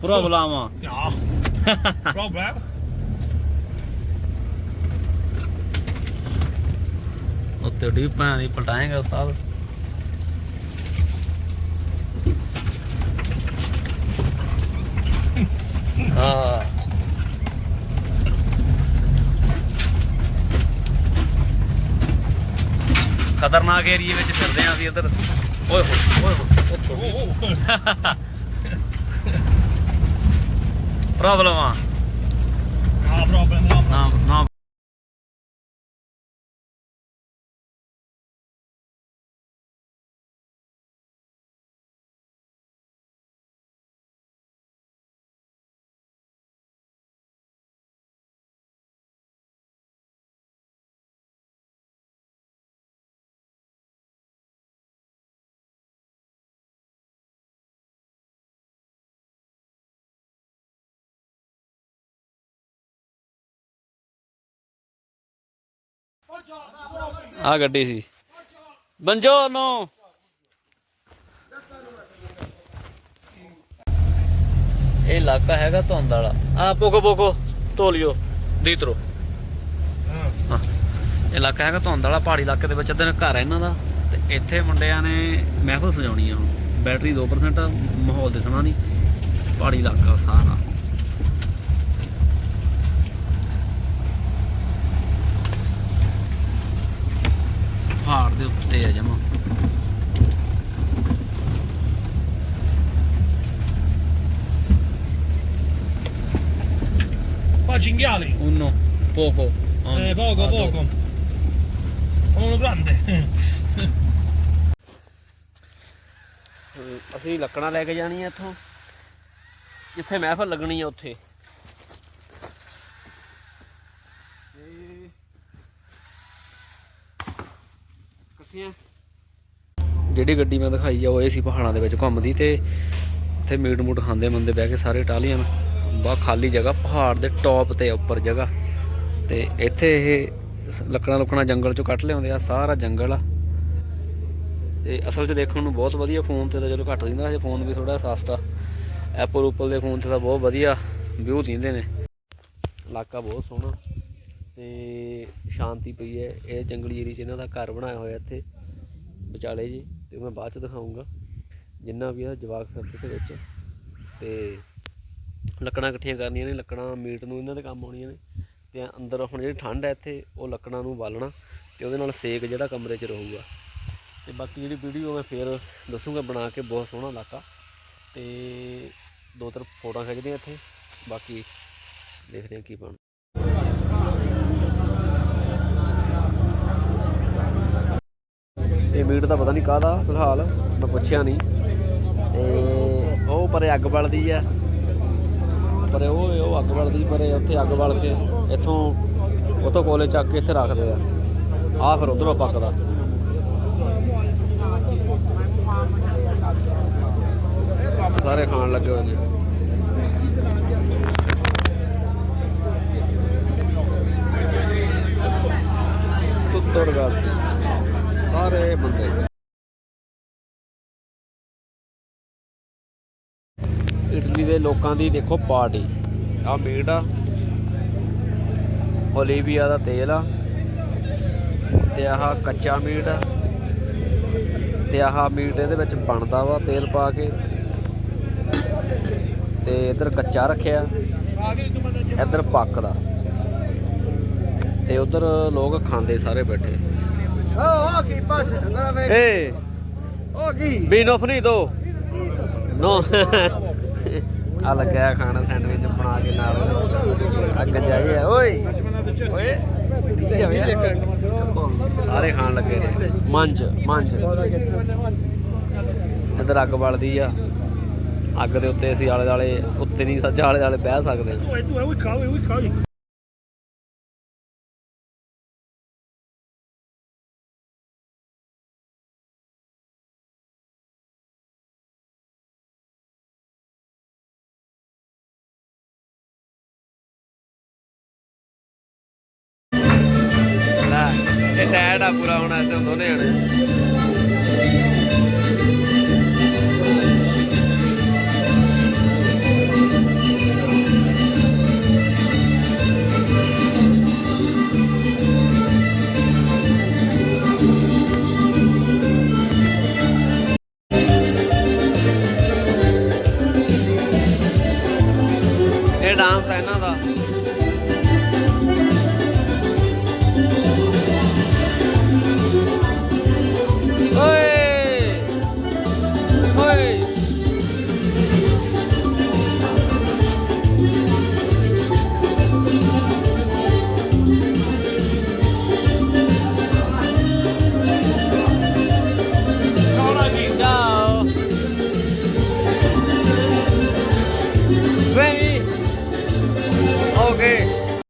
Problem ਆ Ja, problem. ਉੱਤੇ D ਭੈਣ ਦੀ ਪਲਟਾਏਗਾ ਉਸਤਾਦ। ਹਾਂ। ਖਤਰਨਾਕ ਏਰੀਏ ਵਿੱਚ ਫਿਰਦੇ ਆਂ ਅਸੀਂ ਇੱਧਰ ਓਏ ਹੋਏ ਓਏ ਹੋਏ ਪ੍ਰੋਬਲਮ ਆ problem. Ja, ਨਾ ਨਾ ਆ ਗੱਡੀ ਸੀ। ਬੰਜੋ ਨੋ ਇਹ ਇਲਾਕਾ ਹੈਗਾ ਧੁੰਦ ਵਾਲਾ। ਆ ਪੋਕੋ ਪੋਕੋ ਤੋਲਿਓ ਦੀਤਰੋ ਹਾਂ। ਇਲਾਕਾ ਹੈਗਾ ਧੁੰਦ ਵਾਲਾ ਪਹਾੜੀ ਇਲਾਕੇ ਦੇ ਵਿੱਚ। ਅੱਧੇ ਘਰ ਹੈ ਇਹਨਾਂ ਦਾ। ਤੇ ਇੱਥੇ ਮੁੰਡਿਆਂ ਨੇ ਮਹਿਫਲ ਸਜਾਉਣੀ ਆ ਹੁਣ। ਬੈਟਰੀ 2% ਆ, ਮਾਹੌਲ ਦੇ ਸਮਾਂ ਨਹੀਂ। ਪਹਾੜੀ ਇਲਾਕਾ ਸਾਰਾ। ਪਹਾੜ ਦੇ ਉੱਤੇ ਆ ਜਮਾ Qua cinghiali. ਉਨੋ ਪੋਕੋ Eh, poco, poco. Uno grande. ਅਸੀਂ ਲੱਕੜਾਂ ਲੈ ਕੇ ਜਾਣੀਆਂ ਇੱਥੋਂ ਜਿੱਥੇ ਮਹਿਫਲ ਲੱਗਣੀ ਆ ਉੱਥੇ ਕੱਟੀਆਂ ਜਿਹੜੀ ਗੱਡੀ ਮੈਂ ਦਿਖਾਈ ਆ, ਉਹ ਇਹ ਸੀ ਪਹਾੜਾਂ ਦੇ ਵਿੱਚ ਘੁੰਮਦੀ ਤੇ ਇੱਥੇ ਮੀਟ ਮੂਟ ਖਾਂਦੇ ਬੰਦੇ ਬਹਿ ਕੇ ਸਾਰੇ ਟਾਲੀਆਂ ਬਾ ਖਾਲੀ ਜਗ੍ਹਾ, ਪਹਾੜ ਦੇ ਟੌਪ ਤੇ ਉੱਪਰ ਜਗ੍ਹਾ। ਤੇ ਇੱਥੇ ਇਹ ਲੱਕੜਾਂ ਲੁਕਣਾ ਜੰਗਲ ਚੋਂ ਕੱਟ ਲਿਆਉਂਦੇ ਆ, ਸਾਰਾ ਜੰਗਲ ਆ। ਤੇ ਅਸਲ 'ਚ ਦੇਖਣ ਨੂੰ ਬਹੁਤ ਵਧੀਆ ਫੋਨ ਤੇ ਤਾਂ ਚਲੋ ਘੱਟ ਦਿੰਦਾ ਹਜੇ ਫੋਨ ਵੀ ਥੋੜਾ ਸਸਤਾ। ਐਪਲ ਉਪਲ ਦੇ ਫੋਨ ਤੇ ਤਾਂ ਬਹੁਤ ਵਧੀਆ, ਵਿਊ ਦਿੰਦੇ ਨੇ। ਇਲਾਕਾ ਬਹੁਤ ਸੋਹਣਾ। ਤੇ ਸ਼ਾਂਤੀ ਪਈ ਹੈ। ਇਹ ਜੰਗਲੀ ਏਰੀਆ 'ਚ ਇਹਨਾਂ ਦਾ ਘਰ ਬਣਾਇਆ ਹੋਇਆ ਇੱਥੇ, ਵਿਚਾਲੇ ਜੀ, ਤੇ ਮੈਂ ਬਾਅਦ 'ਚ ਦਿਖਾਉਂਗਾ ਜਿੰਨਾ ਵੀ ਆ ਜਵਾਕ ਫਿਰਦੇ ਦੇ ਵਿੱਚ। ਤੇ ਲੱਕੜਾਂ ਇਕੱਠੀਆਂ ਕਰਨੀਆਂ ਨੇ, ਲੱਕੜਾਂ, ਮੀਟ ਨੂੰ ਇਹਨਾਂ ਦੇ ਕੰਮ ਆਉਣੀਆਂ ਨੇ। ਤੇ ਅੰਦਰ ਹੁਣ ਜਿਹੜੀ ਠੰਡ ਹੈ ਇੱਥੇ, ਉਹ ਲੱਕੜਾਂ ਨੂੰ ਬਾਲਣਾ, ਤੇ ਉਹਦੇ ਨਾਲ ਸੇਕ ਜਿਹੜਾ ਕਮਰੇ 'ਚ ਰਹੂਗਾ। ਤੇ ਬਾਕੀ ਜਿਹੜੀ ਵੀਡੀਓ ਮੈਂ ਫੇਰ ਦੱਸੂਗਾ, ਬਣਾ ਕੇ ਬਹੁਤ ਸੋਹਣਾ ਇਲਾਕਾ। ਤੇ ਦੋ ਤਿੰਨ ਫੋਟੋਆਂ ਖਿੱਚਦੇ ਹਾਂ ਇੱਥੇ। ਬਾਕੀ ਦੇਖਦੇ ਹਾਂ ਕੀ ਬਣ ਇਹ ਦਾ ਪਤਾ ਨਹੀਂ ਕਾਹਦਾ ਫਿਲਹਾਲ। ਮੈਂ ਪੁੱਛਿਆ ਨਹੀਂ ਤੇ ਉਹ ਪਰੇ ਅੱਗ ਬਲਦੀ ਆ। ਪਰੇ ਉਹ ਉਹ ਅੱਗ ਬਲਦੀ, ਪਰੇ ਉੱਥੇ ਅੱਗ ਬਲ ਕੇ ਇੱਥੋਂ, ਉਥੋਂ ਕੋਲੇ ਚੱਕ ਕੇ ਇੱਥੇ ਰੱਖਦੇ ਆ। ਆ ਫਿਰ ਉਧਰੋਂ ਪੱਕਦਾ। ਸਾਰੇ ਖਾਣ ਲੱਗੇ ਹੋਏ ਨੇ। ਤੁੱਤੜ ਗਾਸੀ ਸਾਰੇ ਬੰਦੇ। ਇਟਲੀ ਦੇ ਲੋਕਾਂ ਦੀ ਦੇਖੋ ਪਾਰਟੀ। ਆ ਮੀਟ ਆ। ਓਲੀਵੀਆ ਦਾ ਤੇਲ ਆ। ਤੇ ਆਹ ਕੱਚਾ ਮੀਟ ਆ। ਤੇ ਆਹ ਮੀਟ ਇਹਦੇ ਵਿੱਚ ਬਣਦਾ ਵਾ ਤੇਲ ਪਾ ਕੇ। ਤੇ ਇਧਰ ਕੱਚਾ ਰੱਖਿਆ। ਇਧਰ ਪੱਕਦਾ। ਤੇ ਉਧਰ ਲੋਕ ਖਾਂਦੇ ਸਾਰੇ ਬੈਠੇ। Oh, ok, passa. Agora vem. ਏ। Ok. ਬੀਨੋਫ ਨਹੀਂ ਦੋ। ਨੋ। ਆ ਲੱਗਿਆ ਖਾਣਾ ਸੈਂਡਵਿਚ ਬਣਾ ਕੇ ਨਾਲ। ਅੱਗ ਜਾਈ ਆ ਓਏ। ਓਏ। ਸਾਰੇ ਖਾਣ ਲੱਗੇ ਨੇ। ਮੰਜ ਮੰਜ। ਇਧਰ ਅੱਗ ਬਲਦੀ ਆ। ਅੱਗ ਦੇ ਉੱਤੇ ਅਸੀਂ ਆਲੇ ਦਾਲੇ ਉੱਤੇ ਨਹੀਂ ਸੱਚ ਆਲੇ ਦਾਲੇ ਬਹਿ ਸਕਦੇ Tu, tu, è un cavo, è un cavo. ਐਡ ਆ ਪੂਰਾ ਹੁਣ ਐਸੇ ਦੋਨੇ ਜਣੇ ਇਹ ਡਾਂਸ ਹੈ ਇਹਨਾਂ ਦਾ।